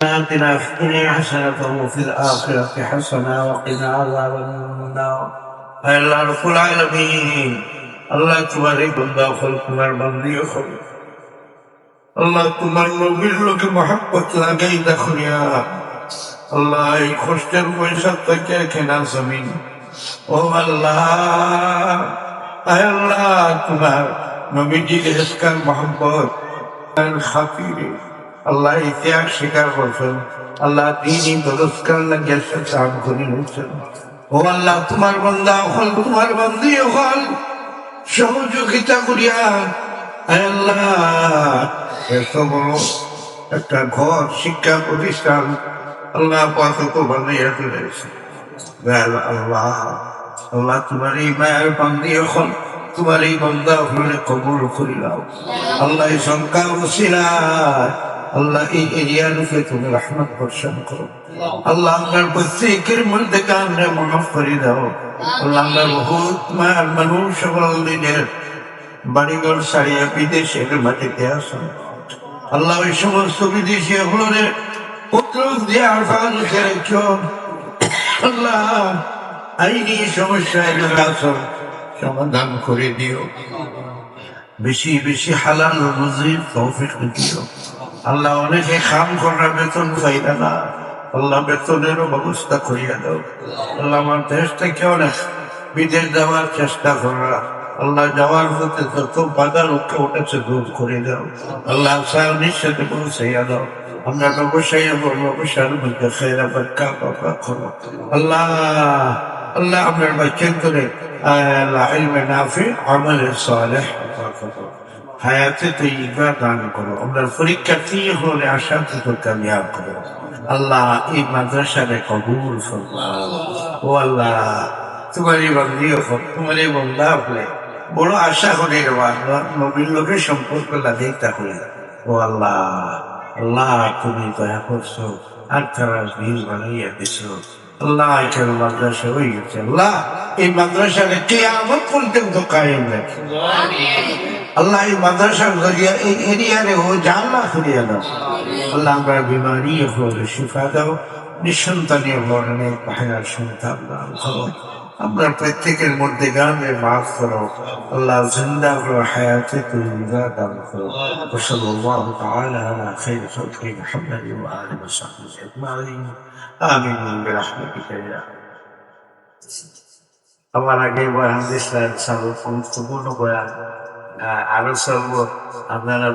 آتنا في الدنيا حسنة وفي الآخرة حسنة وقنا عذاب النار আল্লাহ রকুল আলমিন আল্লাহ তোমার এই বন্ধা ফল তোমার বন্দি হল আল্লাহ তোমার নবীর লোকে মহাব্বত লাগাই দেখুনিয়া আল্লাহ এই কষ্টের পয়সা থেকে কেনা জমিন ও আল্লাহ আয় আল্লাহ তোমার নবীজির ইসকার মহব্বত খাতিরে আল্লাহ ইতিহাস স্বীকার করছেন। আল্লাহ তিনি পুরস্কার লাগিয়ে চান করে নিয়েছেন ও আল্লাহ, তোমার বন্ধা হল, তোমার বন্দি হল। সহযোগিতা করিয়া আল্লাহ এত বড় একটা ঘর, শিক্ষা প্রতিষ্ঠান আল্লাহ পাশে তো বানিয়ে তুলেছে আল্লাহ আল্লাহ তোমার এই মায়ের বন্দি হল, তোমার এই বন্দা হলে কবুল করিলাম। আল্লাহ বসিলা আল্লাহ এই এরিয়ার উপরে তুমি রহমত বর্ষণ করো। আল্লাহ আপনার প্রত্যেকের মধ্যে কামরে মাফ করে দাও। আল্লাহ আমরা বহুত মানুষ সকল দিনের বাড়িঘর সারিয়া বিদেশের মাটিতে আসুন। আল্লাহ ওই সমস্ত বিদেশি হলরে পুত্র দিয়ে আরফান আল্লাহ আইনি সমস্যা আসুন সমাধান করে দিও। বেশি বেশি হালাল রুজির তৌফিক দিও। আল্লাহ অনেকে খাম করার বেতন পাইবে না আল্লাহ বেতনেরও ব্যবস্থা করিয়া দাও। আল্লাহ আমার দেশ থেকে অনেক বিদেশ যাওয়ার চেষ্টা করা। আল্লাহ যাওয়ার পথে যত বাধা রক্ষে উঠেছে দূর করে দাও। আল্লাহ সায়নির সাথে পৌঁছাইয়া দাও। আমরা ব্যবসায়ী ব্যবসার মধ্যে খেরা বাক্কা বাবা করো। আল্লাহ আল্লাহ আপনার বাচ্চান করে আল্লাহ ইলমে নাফি, আমলে সালেহ। হায়াতে তৈবা দান করো। আমরা পরীক্ষার্থী হলে আশা থেকে কামিয়াব করো। আল্লাহ এই মাদ্রাসারে কবুল ও আল্লাহ তোমারই বন্দি হোক তোমারই বন্ধা হলে বড় আশা করে নবীন লোকের সম্পর্ক লাগে তাহলে ও আল্লাহ আল্লাহ তুমি দয়া করছ, আর তারা ভিড় বানাইয়া দিছো। আল্লাহ এখানে মাদ্রাসা হয়ে গেছে। আল্লাহ, এই মাদ্রাসাকে কে আমার পর্যন্ত কায়েম রাখে। আল্লাহ এই মাদ্রাসার জরিয়া এই এরিয়ারে ও জানলা ফিরিয়ে দাও আল্লাহ আমরা বিমারি হলে শিফা দাও নিঃসন্তানীয় বর্ণে পাহাড় সন্তান দান করো আমরা প্রত্যেকের মধ্যে গানের মাফ করো আল্লাহ জিন্দা করো হায়াতে তুলিবা দান করো وصلى الله تعالى على خير خلقه محمد وآله وصحبه أجمعين آمين برحمتك يا আমার আগে বয়ান দিয়েছিলেন সর্বপূর্ণ বয়ান আরও সব আপনারা